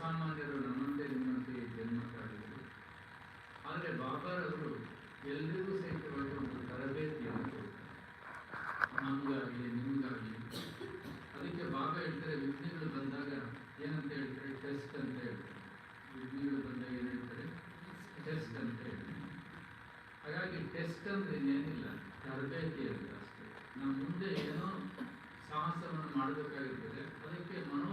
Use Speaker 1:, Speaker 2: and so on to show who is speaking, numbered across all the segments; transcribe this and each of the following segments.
Speaker 1: ಜನಸಾಮಾನ್ಯರು ನಮ್ಮಂತೆ ನಿಮ್ಮಂತೆ ಜನ್ಮಕ್ಕಾಗಿದ್ದರು ಆದರೆ ಬಾಬಾರವರು ಎಲ್ರಿಗೂ ಸಹಿತವಾಗಿ ಒಂದು ತರಬೇತಿಯನ್ನು ಕೊಡ್ತಾರೆ ನಮಗಾಗಲಿ, ನಿಮಗಾಗಲಿ. ಅದಕ್ಕೆ ಬಾಬಾ ಹೇಳ್ತಾರೆ ವಿಘ್ನಗಳು ಬಂದಾಗ ಏನಂತ ಹೇಳ್ತಾರೆ ಟೆಸ್ಟ್ ಅಂತ ಹೇಳ್ತಾರೆ ವಿಘ್ನಗಳು ಬಂದಾಗ ಏನು ಹೇಳ್ತಾರೆ? ಟೆಸ್ಟ್ ಅಂತ ಹೇಳ್ತಾರೆ ಹಾಗಾಗಿ ಟೆಸ್ಟ್ ಅಂದರೆ ಇನ್ನೇನಿಲ್ಲ ತರಬೇತಿ ಅಂತ ಅಷ್ಟೇ. ನಮ್ಮ ಮುಂದೆ ಏನೋ ಸಾಹಸವನ್ನು ಮಾಡಬೇಕಾಗಿರ್ತದೆ ಅದಕ್ಕೆ ಮನೋ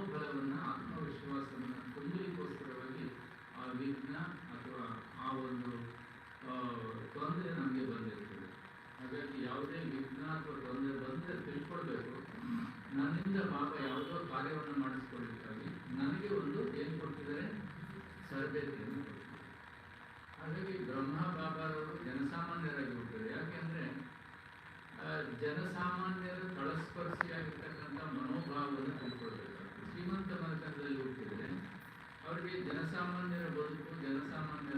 Speaker 1: ಯಾವುದೇ ವಿಘ್ನ ಅಥವಾ ತೊಂದರೆ ಬಂದರೆ ತಿಳ್ಕೊಳ್ಬೇಕು. ನನ್ನಿಂದ ಪಾಪ ಯಾವುದೋ ಕಾರ್ಯವನ್ನು ಮಾಡಿಸ್ಕೊಳ್ಬೇಕಾಗಿ ನನಗೆ ಒಂದು ಏನು ಕೊಡ್ತಿದ್ದಾರೆ? ತರಬೇತಿಯನ್ನು ಹಾಗಾಗಿ ಬ್ರಹ್ಮ ಬಾಬಾರವರು ಜನಸಾಮಾನ್ಯರಾಗಿ ಹುಟ್ಟಿದ್ದಾರೆ ಯಾಕೆಂದ್ರೆ ಜನಸಾಮಾನ್ಯರು ತಳಸ್ಪರ್ಶಿಯಾಗಿರ್ತಕ್ಕಂಥ ಮನೋಭಾವವನ್ನು ತಿಳ್ಕೊಳ್ಬೇಕು. ಶ್ರೀಮಂತ ಮನೆತನದಲ್ಲಿ ಹುಟ್ಟಿದರೆ ಅವರಿಗೆ ಜನಸಾಮಾನ್ಯರ ಬದುಕು, ಜನಸಾಮಾನ್ಯರ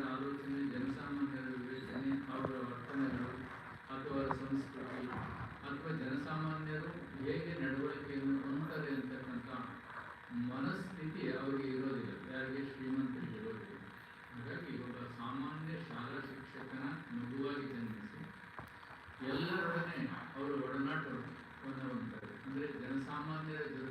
Speaker 1: ಎಲ್ಲರೊಡನೆ ಅವರು ಒಡನಾಟ ಹೊಂದ್ತಾರೆ ಅಂದರೆ ಜನಸಾಮಾನ್ಯರ ಜೊತೆ